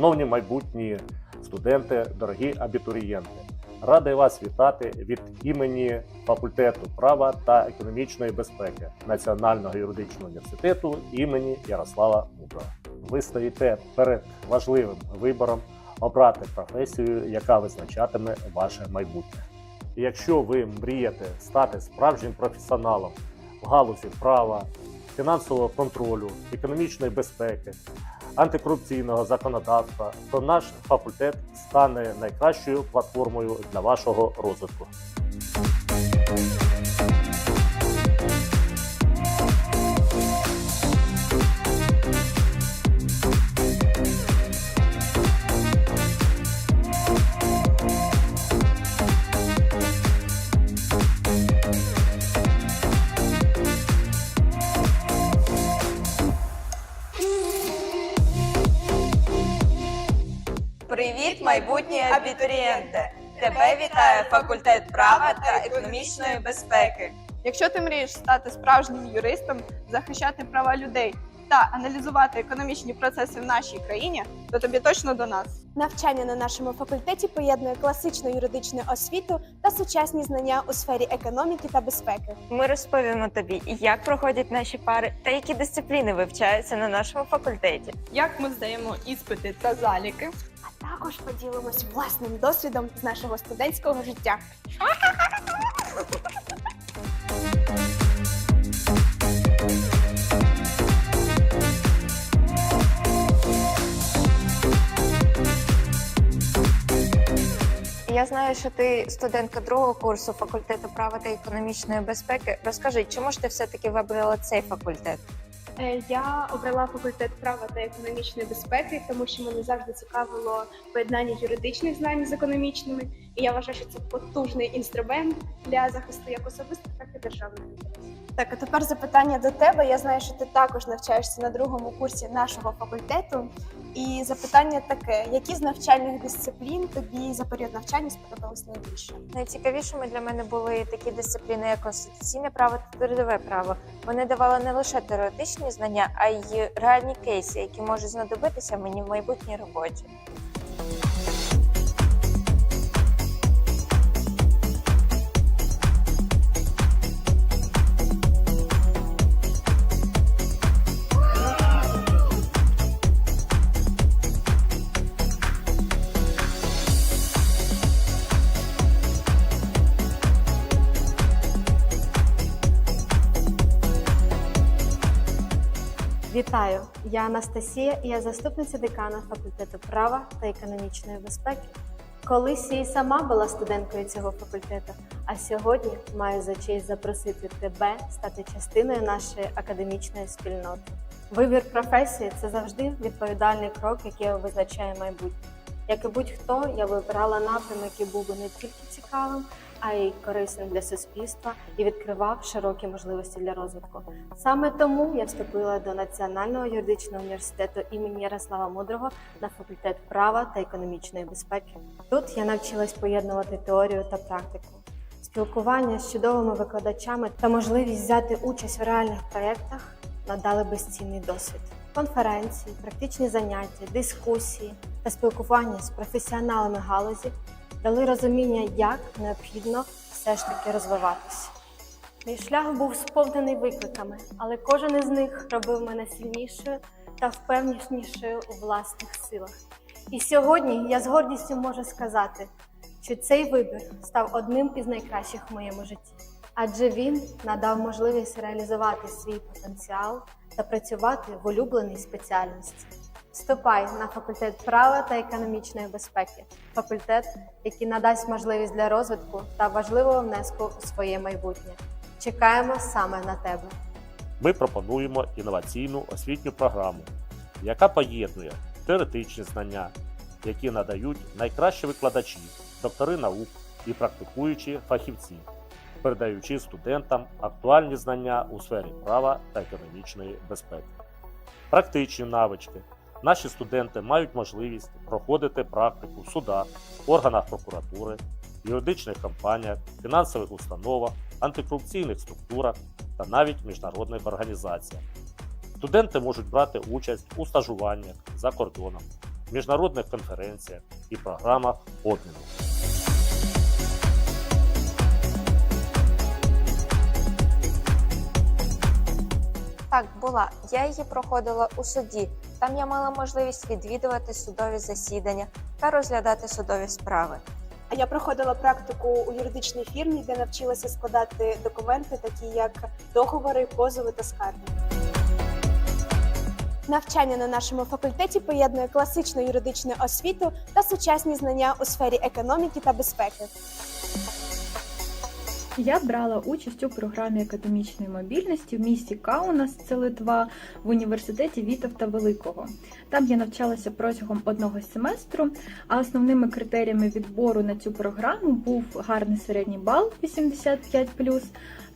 Шановні майбутні студенти, дорогі абітурієнти, радий вас вітати від імені факультету права та економічної безпеки Національного юридичного університету імені Ярослава Мудрого. Ви стоїте перед важливим вибором обрати професію, яка визначатиме ваше майбутнє. Якщо ви мрієте стати справжнім професіоналом в галузі права, фінансового контролю, економічної безпеки, антикорупційного законодавства, то наш факультет стане найкращою платформою для вашого розвитку. Майбутні абітурієнти! Тебе вітає факультет права та економічної безпеки. Якщо ти мрієш стати справжнім юристом, захищати права людей та аналізувати економічні процеси в нашій країні, то тобі точно до нас. Навчання на нашому факультеті поєднує класичну юридичну освіту та сучасні знання у сфері економіки та безпеки. Ми розповімо тобі, як проходять наші пари та які дисципліни вивчаються на нашому факультеті. Як ми здаємо іспити та заліки, також поділимось власним досвідом з нашого студентського життя. Я знаю, що ти студентка другого курсу факультету права та економічної безпеки. Розкажи, чому ж ти все-таки вибрала цей факультет? Е, Я обрала факультет права та економічної безпеки, тому що мене завжди цікавило поєднання юридичних знань з економічними, і я вважаю, що це потужний інструмент для захисту як особистих, так і державних інтересів. Так, а тепер запитання до тебе. Я знаю, що ти також навчаєшся на другому курсі нашого факультету. І запитання таке: які з навчальних дисциплін тобі за період навчання сподобалось найбільше? Найцікавішими для мене були такі дисципліни, як конституційне право та трудове право. Вони давали не лише теоретичні знання, а й реальні кейси, які можуть знадобитися мені в майбутній роботі. Вітаю! Я Анастасія і я заступниця декана факультету права та економічної безпеки. Колись я і сама була студенткою цього факультету, а сьогодні маю за честь запросити тебе стати частиною нашої академічної спільноти. Вибір професії це завжди відповідальний крок, який визначає майбутнє. Як і будь-хто, я вибирала напрям, який був би не тільки цікавим, а й корисним для суспільства і відкривав широкі можливості для розвитку. Саме тому я вступила до Національного юридичного університету імені Ярослава Мудрого на факультет права та економічної безпеки. Тут я навчилась поєднувати теорію та практику. Спілкування з чудовими викладачами та можливість взяти участь в реальних проєктах надали безцінний досвід. Конференції, практичні заняття, дискусії та спілкування з професіоналами галузі дали розуміння, як необхідно все ж таки розвиватися. Мій шлях був сповнений викликами, але кожен із них робив мене сильнішою та впевненішою у власних силах. І сьогодні я з гордістю можу сказати, що цей вибір став одним із найкращих в моєму житті, адже він надав можливість реалізувати свій потенціал та працювати в улюбленій спеціальності. Вступай на факультет права та економічної безпеки, факультет, який надасть можливість для розвитку та важливого внеску у своє майбутнє. Чекаємо саме на тебе. Ми пропонуємо інноваційну освітню програму, яка поєднує теоретичні знання, які надають найкращі викладачі, доктори наук і практикуючі фахівці, передаючи студентам актуальні знання у сфері права та економічної безпеки. Практичні навички. Наші студенти мають можливість проходити практику в судах, органах прокуратури, юридичних компаніях, фінансових установах, антикорупційних структурах та навіть міжнародних організаціях. Студенти можуть брати участь у стажуваннях за кордоном, міжнародних конференціях і програмах обміну. Так, була. Я її проходила у суді. Там я мала можливість відвідувати судові засідання та розглядати судові справи. А я проходила практику у юридичній фірмі, де навчилася складати документи, такі як договори, позови та скарги. Навчання на нашому факультеті поєднує класичну юридичну освіту та сучасні знання у сфері економіки та безпеки. Я брала участь у програмі академічної мобільності в місті Каунас, це Литва, в університеті Вітовта Великого. Там я навчалася протягом одного семестру, а основними критеріями відбору на цю програму був гарний середній бал 85+,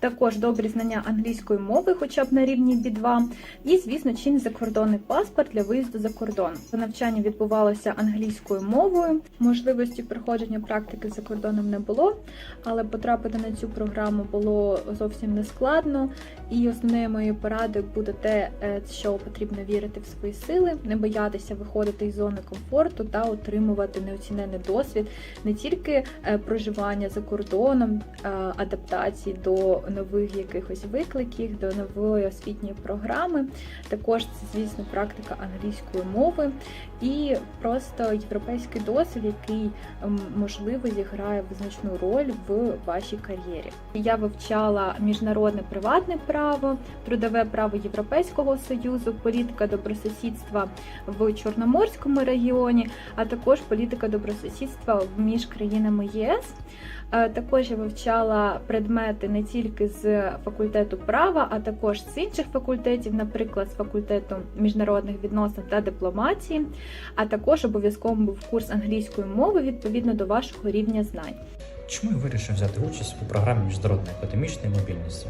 також добрі знання англійської мови, хоча б на рівні B2, і, звісно, чинний закордонний паспорт для виїзду за кордон. Навчання відбувалося англійською мовою. Можливості проходження практики за кордоном не було, але потрапити на цю програму було зовсім не складно. І основною моєю порадою буде те, е, що потрібно вірити в свої сили, не боятися виходити із зони комфорту та отримувати неоцінений досвід не тільки е, проживання за кордоном, е, адаптації до нових якихось викликів, до нової освітньої програми. Також це, звісно, практика англійської мови і просто європейський досвід, який можливо зіграє визначну роль в вашій кар'єрі. Я вивчала міжнародне приватне право, трудове право Європейського союзу, політика добросусідства в Чорноморському регіоні, а також політика добросусідства між країнами єС. Е, Також я вивчала предмети не тільки з факультету права, а також з інших факультетів, наприклад, з факультету міжнародних відносин та дипломатії. А також обов'язково був курс англійської мови відповідно до вашого рівня знань. Чому я вирішив взяти участь у програмі міжнародної академічної мобільності?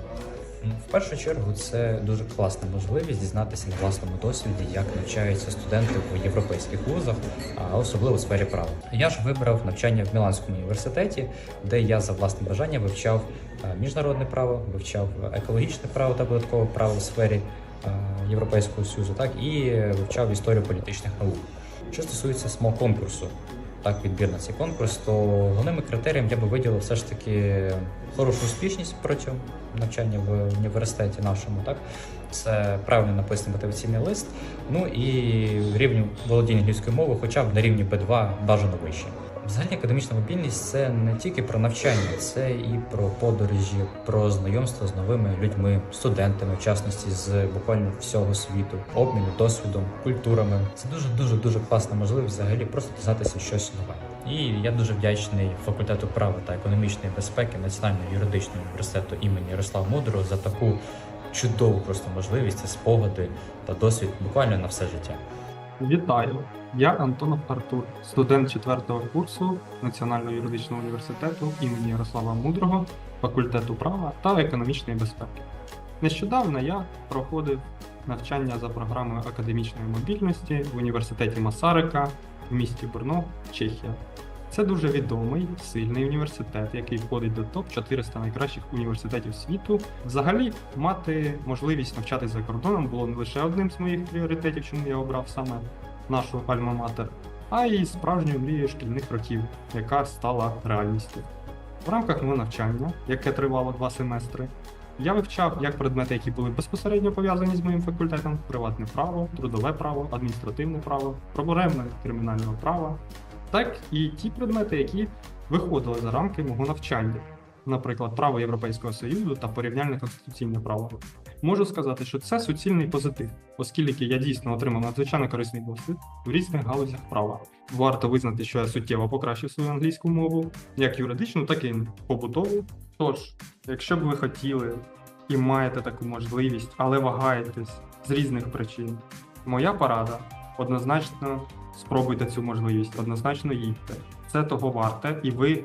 Ну, В першу чергу це дуже класна можливість дізнатися на власному досвіді, як навчаються студенти в європейських вузах, а особливо у сфері права. Я ж вибрав навчання в Міланському університеті, де я за власним бажанням вивчав е, міжнародне право, вивчав екологічне право та податкове право у сфері е, Європейського Союзу, так і вивчав історію політичних наук. Що стосується самого конкурсу, так відбір на цей конкурс, то головним критерієм я би виділив все ж таки хорошу успішність протягом навчання в університеті нашому. Так це правильно написаний мотиваційний лист. Ну і рівень володіння англійської мовою, хоча б на рівні B2 бажано вище. Взагалі академічна мобільність це не тільки про навчання, це і про подорожі, про знайомство з новими людьми, студентами, в частності з буквально всього світу, обміну досвідом, культурами. Це дуже дуже дуже класна можливість взагалі просто дізнатися щось нове. І я дуже вдячний факультету права та економічної безпеки Національного юридичного університету імені Ярослава Мудрого за таку чудову просто можливість, це спогади та досвід буквально на все життя. Вітаю! Я Антонов Артур, студент четвертого курсу Національного юридичного університету імені Ярослава Мудрого, факультету права та економічної безпеки. Нещодавно я проходив навчання за програмою академічної мобільності в університеті Масарика в місті Брно, Чехія. Це дуже відомий, сильний університет, який входить до топ 400 найкращих університетів світу. Взагалі, мати можливість навчатися за кордоном було не лише одним з моїх пріоритетів, чому я обрав саме нашу альма-матер, а й справжньою мрією шкільних років, яка стала реальністю. В рамках мого навчання, яке тривало два семестри, я вивчав як предмети, які були безпосередньо пов'язані з моїм факультетом: приватне право, трудове право, адміністративне право, проблемне кримінального права, так і ті предмети, які виходили за рамки мого навчання, наприклад, право Європейського Союзу та порівняльне конституційне право. Можу сказати, що це суцільний позитив, оскільки я дійсно отримав надзвичайно корисний досвід в різних галузях права. Варто визнати, що я суттєво покращив свою англійську мову, як юридичну, так і побутову. Тож, якщо б ви хотіли і маєте таку можливість, але вагаєтесь з різних причин, моя порада однозначно спробуйте цю можливість, однозначно їдьте. Це того варте, і ви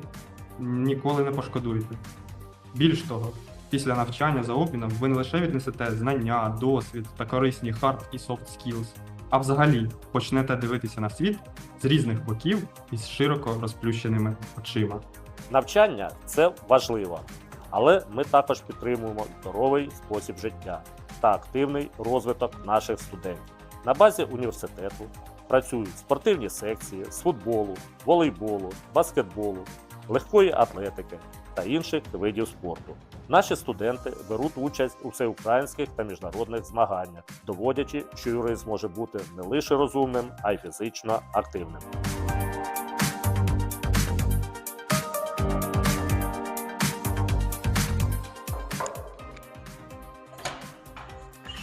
ніколи не пошкодуєте. Більш того, після навчання за обміном ви не лише віднесете знання, досвід та корисні hard і soft skills, а взагалі почнете дивитися на світ з різних боків і з широко розплющеними очима. Навчання це важливо, але ми також підтримуємо здоровий спосіб життя та активний розвиток наших студентів. На базі університету працюють спортивні секції з футболу, волейболу, баскетболу, легкої атлетики та інших видів спорту. Наші студенти беруть участь у всеукраїнських та міжнародних змаганнях, доводячи, що юрист може бути не лише розумним, а й фізично активним.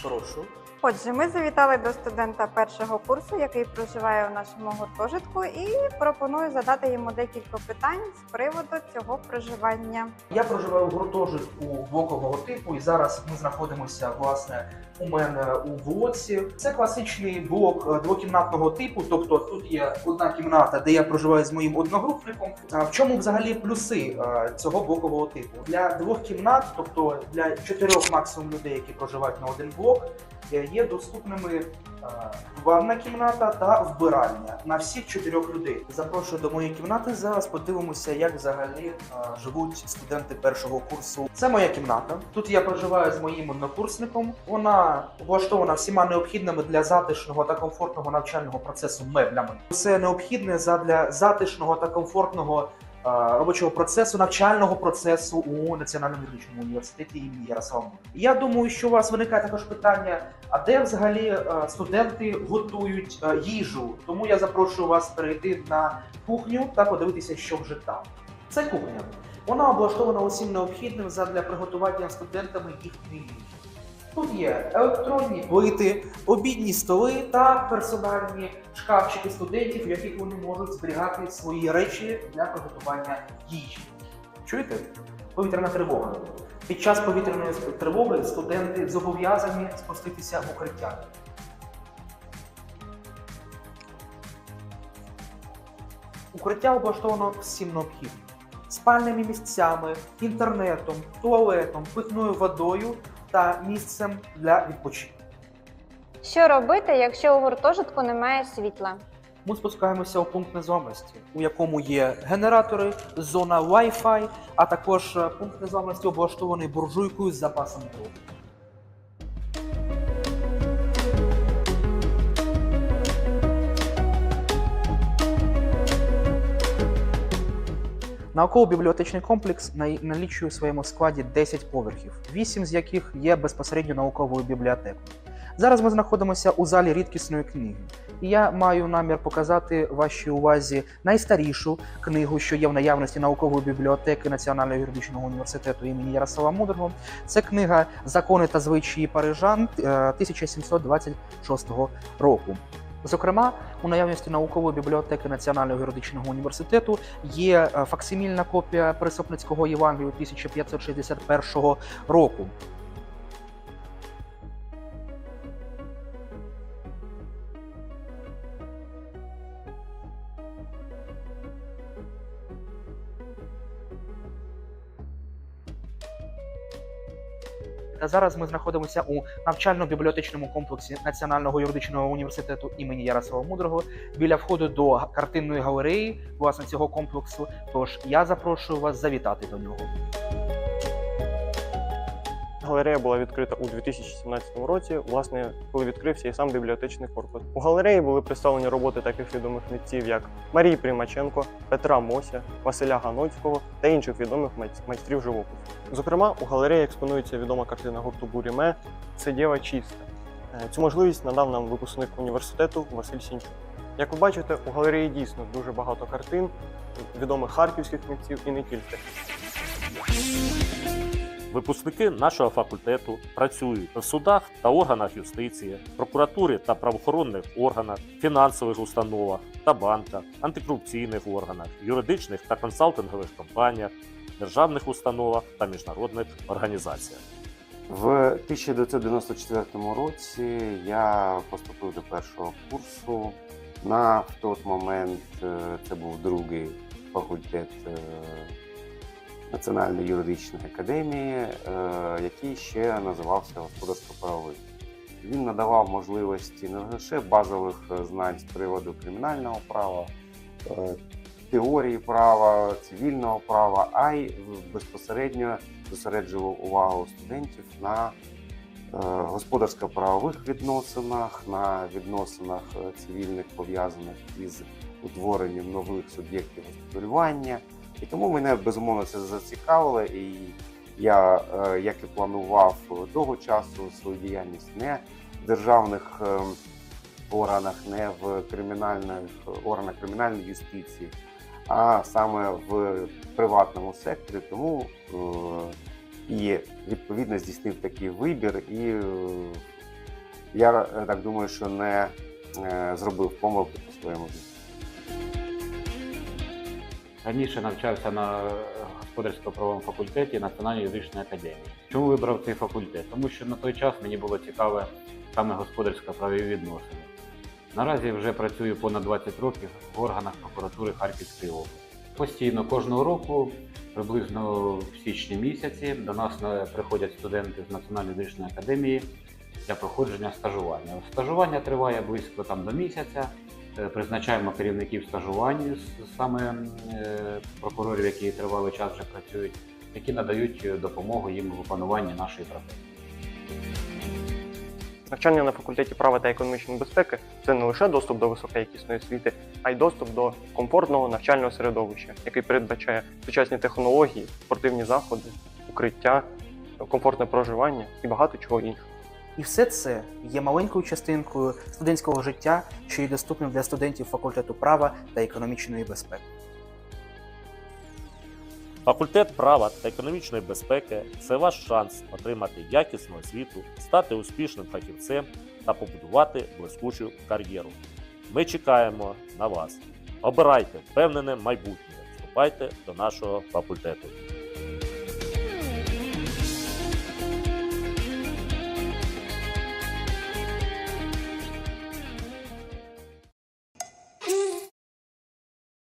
Прошу. Отже, ми завітали до студента першого курсу, який проживає у нашому гуртожитку, і пропоную задати йому декілька питань з приводу цього проживання. Я проживаю в гуртожитку блокового типу, і зараз ми знаходимося власне у мене у блоці. Це класичний блок е, двокімнатного типу. Тобто тут є одна кімната, де я проживаю з моїм одногрупником. А в чому взагалі плюси е, цього блокового типу? Для двох кімнат, тобто для чотирьох максимум людей, які проживають на один блок, е, є доступними е, ванна кімната та вбиральня на всіх чотирьох людей. Запрошую до моєї кімнати. Зараз подивимося, як взагалі е, живуть студенти першого курсу. Це моя кімната. Тут я проживаю з моїм однокурсником. Вона облаштована всіма необхідними для затишного та комфортного навчального процесу меблями. Все необхідне задля затишного та комфортного. Е, Робочого процесу, навчального процесу у Національному юридичному університеті імені Ярослава. Я думаю, що у вас виникає також питання: а де взагалі е, студенти готують е, їжу? Тому я запрошую вас перейти на кухню та подивитися, що вже там. Це кухня. Вона облаштована усім необхідним задля приготування студентами їхньої їжі. Тут є електронні плити, обідні столи та персональні шкафчики студентів, в яких вони можуть зберігати свої речі для приготування їжі. Чуєте? Повітряна тривога. Під час повітряної тривоги студенти зобов'язані спуститися в укриття. Укриття облаштовано всім необхідним. Спальними місцями, інтернетом, туалетом, питною водою та місцем для відпочинку. Що робити, якщо у гуртожитку немає світла? Ми спускаємося у пункт незламності, у якому є генератори, зона Wi-Fi, а також е, пункт незламності облаштований буржуйкою з запасом дров. Науково-бібліотечний комплекс налічує у своєму складі 10 поверхів, 8 з яких є безпосередньо науковою бібліотекою. Зараз ми знаходимося у залі рідкісної книги. І я маю намір показати вашій увазі найстарішу книгу, що є в наявності наукової бібліотеки Національного юридичного університету імені Ярослава Мудрого. Це книга Закони та звичаї Парижан е, 1726 року. Зокрема, у наявності наукової бібліотеки Національного юридичного університету є е, факсимільна копія Присопницького Євангелію 1561 року. Зараз ми знаходимося у навчально-бібліотечному комплексі Національного юридичного університету імені Ярослава Мудрого біля входу до картинної галереї власне цього комплексу. Тож я запрошую вас завітати до нього. Галерея була відкрита у 2017 році, власне, коли відкрився і сам бібліотечний корпус. У галереї були представлені роботи таких відомих митців, як Марії Примаченко, Петра Мося, Василя Ганоцького та інших відомих майстрів живопису. Зокрема, у галереї експонується відома картина гурту Буріме Це дєва чиста. Е, Цю можливість надав нам випускник університету Василь Сінчук. Як ви бачите, у галереї дійсно дуже багато картин, відомих харківських митців і не тільки. Випускники нашого факультету працюють в судах та органах юстиції, прокуратурі та правоохоронних органах, фінансових установах та банках, антикорупційних органах, юридичних та консалтингових компаніях, державних установах та міжнародних організаціях. В 1994 році я поступив до першого курсу. На в той момент е, це був другий факультет е, Національної юридичної академії, е, який ще називався господарсько-правовий. Він надавав можливості не лише базових е, знань з приводу кримінального права, е, теорії права, цивільного права, а й безпосередньо зосереджував увагу студентів на господарсько-правових відносинах, на відносинах е, цивільних пов'язаних із утворенням нових суб'єктів господарювання. І тому мене безумовно це зацікавило. І я, е, як і планував того часу, свою діяльність не в державних е, органах, не в кримінальних органах кримінальної юстиції, а саме в приватному секторі. Тому е, і відповідно здійснив такий вибір. І я так думаю, що не зробив помилки по своєму житті. Раніше навчався на господарсько-правовому факультеті Національної юридичної академії. Чому вибрав цей факультет? Тому що на той час мені було цікаве саме господарсько-правові відносини. Наразі вже працюю понад 20 років в органах прокуратури Харківської області. Постійно кожного року, приблизно в січні місяці, до нас приходять студенти з Національної юридичної академії для проходження стажування. Стажування триває близько там до місяця. Е, Призначаємо керівників стажувань, саме е, прокурорів, які тривалий час вже працюють, які надають е, допомогу їм в опануванні нашої професії. Навчання на факультеті права та економічної безпеки це не лише доступ до високоякісної освіти, а й доступ до комфортного навчального середовища, який передбачає сучасні технології, спортивні заходи, укриття, комфортне проживання і багато чого іншого. І все це є маленькою частинкою студентського життя, що є доступним для студентів факультету права та економічної безпеки. Факультет права та економічної безпеки це ваш шанс отримати якісну освіту, стати успішним фахівцем та побудувати блискучу кар'єру. Ми чекаємо на вас. Обирайте впевнене майбутнє. Вступайте до нашого факультету.